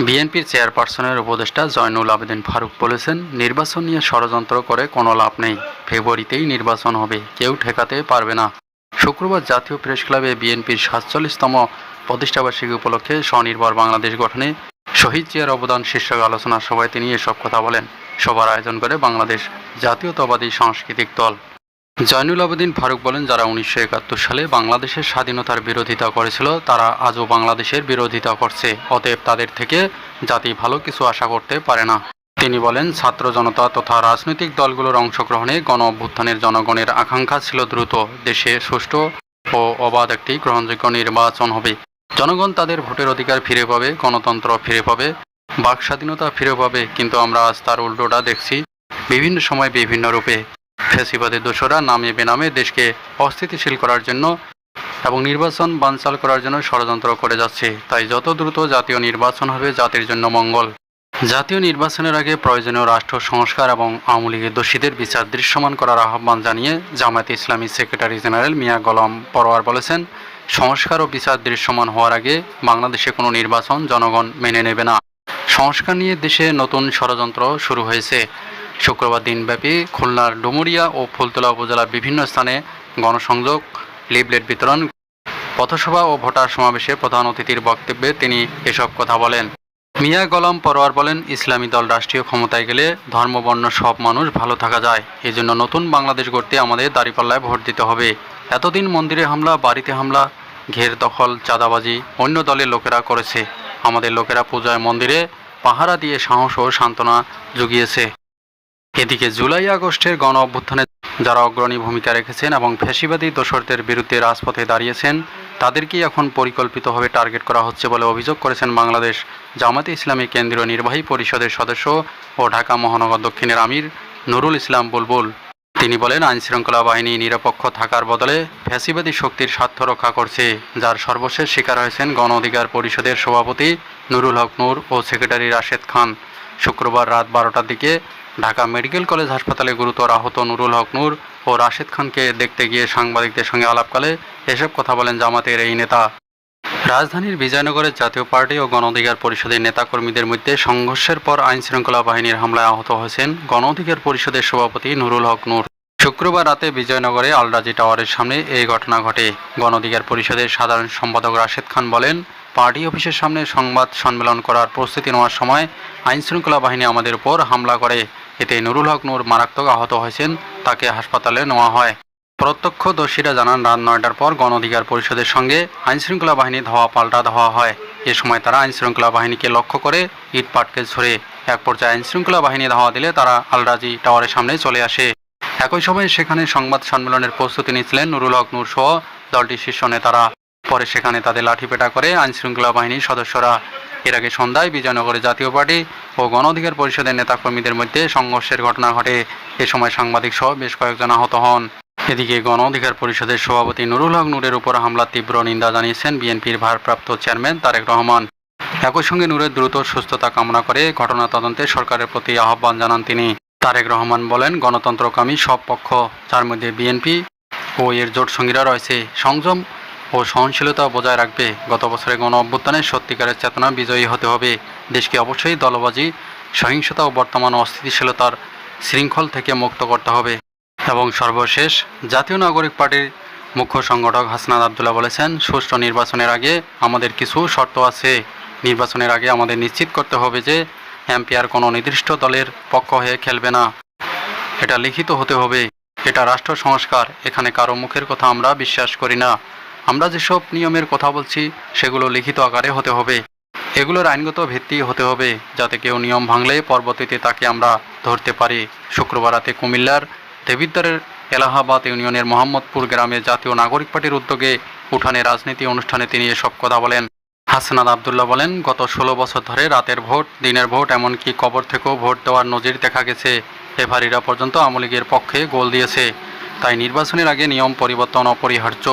বিএনপির চেয়ারপারসনের উপদেষ্টা জয়নুল আবেদিন ফারুক বলেছেন, নির্বাচন নিয়ে ষড়যন্ত্র করে কোনো লাভ নেই, ফেব্রুয়ারিতেই নির্বাচন হবে, কেউ ঠেকাতে পারবে না। শুক্রবার জাতীয় প্রেস ক্লাবে বিএনপির সাতচল্লিশতম প্রতিষ্ঠাবার্ষিকী উপলক্ষে স্বনির্ভর বাংলাদেশ গঠনে শহীদ জিয়ার অবদান শীর্ষক আলোচনা সভায় তিনি এসব কথা বলেন। সভার আয়োজন করে বাংলাদেশ জাতীয়তাবাদী সাংস্কৃতিক দল। জয়নুল আবেদিন ফারুক বলেন, যারা উনিশশো একাত্তর সালে বাংলাদেশের স্বাধীনতার বিরোধিতা করেছিল, তারা আজও বাংলাদেশের বিরোধিতা করছে। অতএব তাদের থেকে জাতি ভালো কিছু আশা করতে পারে না। তিনি বলেন, ছাত্র জনতা তথা রাজনৈতিক দলগুলোর অংশগ্রহণে গণ অভ্যুত্থানের জনগণের আকাঙ্ক্ষা ছিল দ্রুত। দেশে সুষ্ঠু ও অবাধ একটি গ্রহণযোগ্য নির্বাচন হবে। জনগণ তাদের ভোটের অধিকার ফিরে পাবে, গণতন্ত্র ফিরে পাবে, বাক স্বাধীনতা ফিরে পাবে। কিন্তু আমরা আজ তার উল্টোটা দেখছি বিভিন্ন সময় বিভিন্ন রূপে। ফ্যাসিবাদের দোষরা নামে বেনামে দেশকে অস্থিতিশীল করার জন্য এবং নির্বাচন বানচাল করার জন্য ষড়যন্ত্র করে যাচ্ছে। তাই যত দ্রুত জাতীয় নির্বাচন হবে, জাতির জন্য মঙ্গল। জাতীয় নির্বাচনের আগে প্রয়োজনীয় রাষ্ট্র সংস্কার এবং আওয়ামী লীগের দোষীদের বিচার দৃশ্যমান করার আহ্বান জানিয়ে জামায়াত ইসলামী সেক্রেটারি জেনারেল মিয়া গলম পরোয়ার বলেছেন, সংস্কার ও বিচার দৃশ্যমান হওয়ার আগে বাংলাদেশে কোনো নির্বাচন জনগণ মেনে নেবে না। সংস্কার নিয়ে দেশে নতুন ষড়যন্ত্র শুরু হয়েছে। শুক্রবার দিনব্যাপী খুলনার ডুমুরিয়া ও ফুলতলা উপজেলার বিভিন্ন স্থানে গণসংযোগ, লিফলেট বিতরণ, পথসভা ও ভোটার সমাবেশে প্রধান অতিথির বক্তব্যে তিনি এসব কথা বলেন। মিয়া গলাম পরোয়ার বলেন, ইসলামী দল রাষ্ট্রীয় ক্ষমতায় গেলে ধর্মবর্ণ সব মানুষ ভালো থাকা যায়। এজন্য নতুন বাংলাদেশ গড়তে আমাদের দাঁড়িপাল্লায় ভোট দিতে হবে। এতদিন মন্দিরে হামলা, বাড়িতে হামলা, ঘের দখল, চাঁদাবাজি অন্য দলের লোকেরা করেছে। আমাদের লোকেরা পূজায় মন্দিরে পাহারা দিয়ে সাহস ও সান্ত্বনা জুগিয়েছে। এদিকে জুলাই আগস্টের গণ অভ্যুত্থানে যারা অগ্রণী ভূমিকা রেখেছেন এবং ফ্যাসিবাদী দোসরদের বিরুদ্ধে রাজপথে দাঁড়িয়েছেন, তাদেরকেই এখন পরিকল্পিতভাবে টার্গেট করা হচ্ছে বলে অভিযোগ করেছেন বাংলাদেশ জামাতে ইসলামী কেন্দ্রীয় নির্বাহী পরিষদের সদস্য ও ঢাকা মহানগর দক্ষিণের আমির নুরুল ইসলাম বুলবুল। তিনি বলেন, আইনশৃঙ্খলা বাহিনী নিরপেক্ষ থাকার বদলে ফ্যাসিবাদী শক্তির স্বার্থ রক্ষা করছে, যার সর্বশেষ শিকার হয়েছেন গণ অধিকার পরিষদের সভাপতি নুরুল হক নূর ও সেক্রেটারি রাশেদ খান। শুক্রবার রাত বারোটার দিকে ঢাকা মেডিকেল কলেজ হাসপাতালে গুরুতর আহত নুরুল হক নূর ও রাশেদ খানকে দেখতে গিয়ে সাংবাদিকদের সঙ্গে আলাপকালে এসব কথা বলেন জামাতের এই নেতা। রাজধানীর বিজয়নগরের জাতীয় পার্টি ও গণ অধিকার পরিষদের নেতাকর্মীদের মধ্যে সংঘর্ষের পর আইনশৃঙ্খলা বাহিনীর হামলায় আহত হয়েছেন গণ অধিকার পরিষদের সভাপতি নুরুল হক নূর। শুক্রবার রাতে বিজয়নগরে আলরাজি টাওয়ারের সামনে এই ঘটনা ঘটে। গণ অধিকার পরিষদের সাধারণ সম্পাদক রাশেদ খান বলেন, পার্টি অফিসের সামনে সংবাদ সম্মেলন করার প্রস্তুতি নেওয়ার সময় আইনশৃঙ্খলা বাহিনী আমাদের উপর হামলা করে। এতে নুরুল হক নূর মারাত্মক আহত হয়েছেন, তাকে হাসপাতালে নেওয়া হয়। প্রত্যক্ষদর্শীরা জানান, রাত নয়টার পর গণ অধিকার পরিষদের সঙ্গে আইনশৃঙ্খলা বাহিনী ধাওয়া পাল্টা ধাওয়া হয়। এ সময় তারা আইনশৃঙ্খলা বাহিনীকে লক্ষ্য করে ইট পাটকে ছড়ে এক পর্যায়ে আইনশৃঙ্খলা বাহিনী ধাওয়া দিলে তারা আলরাজি টাওয়ারের সামনে চলে আসে। একই সময় সেখানে সংবাদ সম্মেলনের প্রস্তুতি নিচ্ছিলেন নুরুল হক নূর সহ দলটির শীর্ষ নেতারা। পরে সেখানে তাদের লাঠিপেটা করে আইনশৃঙ্খলা বাহিনীর সদস্যরা এর আগে সন্ধ্যায় বিজয়নগরে জাতীয় পার্টি ও গণ অধিকার পরিষদের নেতাকর্মীদের মধ্যে সংঘর্ষের ঘটনা ঘটে। এ সময় সাংবাদিক সহ বেশ কয়েকজন আহত হন। এদিকে গণ অধিকার পরিষদের সভাপতি নুরুল হক নূরের উপর হামলার তীব্র নিন্দা জানিয়েছেন বিএনপির ভারপ্রাপ্ত চেয়ারম্যান তারেক রহমান। একই সঙ্গে নূরের দ্রুত সুস্থতা কামনা করে ঘটনা তদন্তে সরকারের প্রতি আহ্বান জানান তিনি। তারেক রহমান বলেন, গণতন্ত্রকামী সব পক্ষ, যার মধ্যে বিএনপি ও এর জোট সঙ্গীরা রয়েছে, সংযম ও সহনশীলতা বজায় রাখবে। গত বছরে গণ অভ্যুত্থানে সত্যিকারের চেতনা বিজয়ী হতে হবে। দেশকে অবশ্যই দলবাজি, সহিংসতা ও বর্তমান অস্থিতিশীলতার শৃঙ্খল থেকে মুক্ত করতে হবে। এবং সর্বশেষ, জাতীয় নাগরিক পার্টির মুখ্য সংগঠক হাসনাদ আবদুল্লাহ বলেছেন, সুষ্ঠু নির্বাচনের আগে আমাদের কিছু শর্ত আছে। নির্বাচনের আগে আমাদের নিশ্চিত করতে হবে যে এমপিআর কোনো নির্দিষ্ট দলের পক্ষ হয়ে খেলবে না। এটা লিখিত হতে হবে। এটা রাষ্ট্র সংস্কার, এখানে কারও মুখের কথা আমরা বিশ্বাস করি না। আমরা যেসব নিয়মের কথা বলছি, সেগুলো লিখিত আকারে হতে হবে। এগুলোর আইনগত ভিত্তি হতে হবে, যাতে কেউ নিয়ম ভাঙলে পরবর্তীতে তাকে আমরা ধরতে পারি। শুক্রবার রাতে কুমিল্লার দেবিদ্বারের এলাহাবাদ ইউনিয়নের মোহাম্মদপুর গ্রামে জাতীয় নাগরিক পার্টির উদ্যোগে উঠানে রাজনীতি অনুষ্ঠানে তিনি এসব কথা বলেন। হাসনাদ আবদুল্লাহ বলেন, গত ষোলো বছর ধরে রাতের ভোট, দিনের ভোট, এমনকি কবর থেকেও ভোট দেওয়ার নজির দেখা গেছে। এভারিরা পর্যন্ত আওয়ামী লীগের পক্ষে গোল দিয়েছে। তাই নির্বাচনের আগে নিয়ম পরিবর্তন অপরিহার্য।